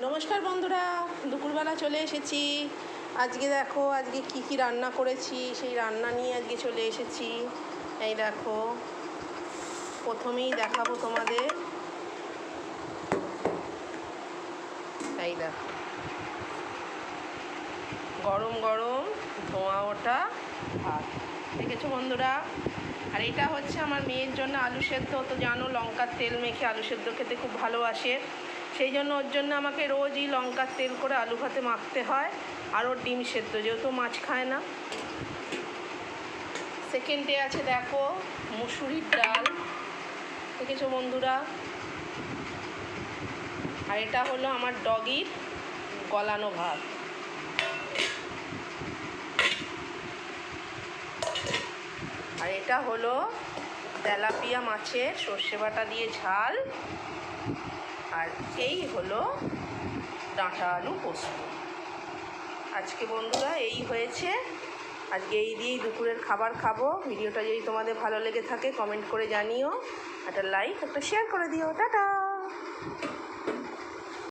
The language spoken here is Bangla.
নমস্কার বন্ধুরা, দুপুরবেলা চলে এসেছি। আজকে দেখো, আজকে কি কি রান্না করেছি, সেই রান্না নিয়ে আজকে চলে এসেছি। এই দেখো, প্রথমেই দেখাবো তোমাদের। এই দেখো, গরম গরম ধোঁয়া ওঠা ভাত দেখেছ বন্ধুরা? আর এটা হচ্ছে আমার মেয়ের জন্য আলু সেদ্ধ। তো জানো, লঙ্কার তেল মেখে আলু সেদ্ধ খেতে খুব ভালোবাসে। সেই জন্য ওর জন্য আমাকে রোজই লঙ্কার তেল করে আলু ভাতে মাখতে হয় আর ওর ডিম সেদ্ধ, যেহেতু মাছ খায় না। সেকেন্ডে আছে দেখো, মুসুরির ডাল। দেখেছ বন্ধুরা? আর এটা হলো আমার ডগির গলানো ভাত। আর এটা হলো তেলাপিয়া মাছের সর্ষে বাটা দিয়ে ঝাল। আর এই হলো ডাঁটা আলু পোস্ত। আজকে বন্ধুরা এই হয়েছে। আজকে এই দিয়েই দুপুরের খাবার খাব। ভিডিওটা যদি তোমাদের ভালো লেগে থাকে কমেন্ট করে জানিও। একটা লাইক একটা শেয়ার করে দিও। টাটা!